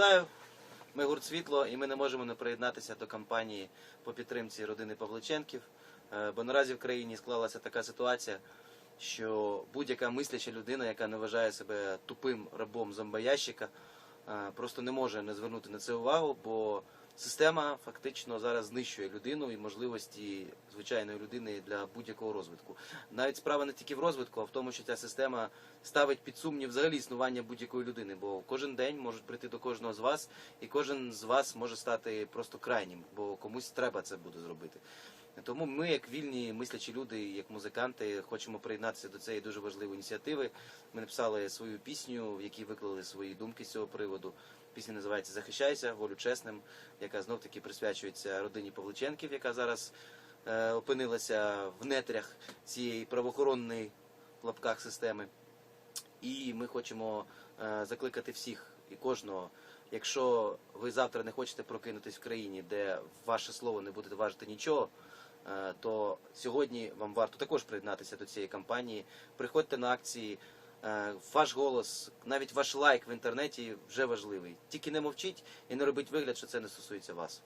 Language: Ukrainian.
Вітаю! Ми гурт світло, і ми не можемо не приєднатися до кампанії по підтримці родини Павличенків. Е, Бо наразі в країні склалася така ситуація, що будь-яка мисляча людина, яка не вважає себе тупим рабом зомбоящика, е, просто не може не звернути на це увагу, бо система фактично зараз знищує людину і можливості звичайної людини для будь-якого розвитку. Навіть справа не тільки в розвитку, а в тому, що ця система ставить під сумнів взагалі існування будь-якої людини, бо кожен день можуть прийти до кожного з вас, і кожен з вас може стати просто крайнім, бо комусь треба це буде зробити. Тому ми, як вільні мислячі люди, як музиканти, хочемо приєднатися до цієї дуже важливої ініціативи. Ми написали свою пісню, в якій виклали свої думки з цього приводу. Пісня називається Захищайся, волю чесним, яка знов таки присвячується родині Павличенків, яка зараз е, опинилася в нетрях цієї правоохоронної в лапках системи. І ми хочемо е, закликати всіх і кожного. Якщо ви завтра не хочете прокинутись в країні, де ваше слово не буде важити нічого, то сьогодні вам варто також приєднатися до цієї кампанії. Приходьте на акції. Е, Ваш голос, навіть ваш лайк в інтернеті вже важливий. Тільки не мовчіть і не робіть вигляд, що це не стосується вас.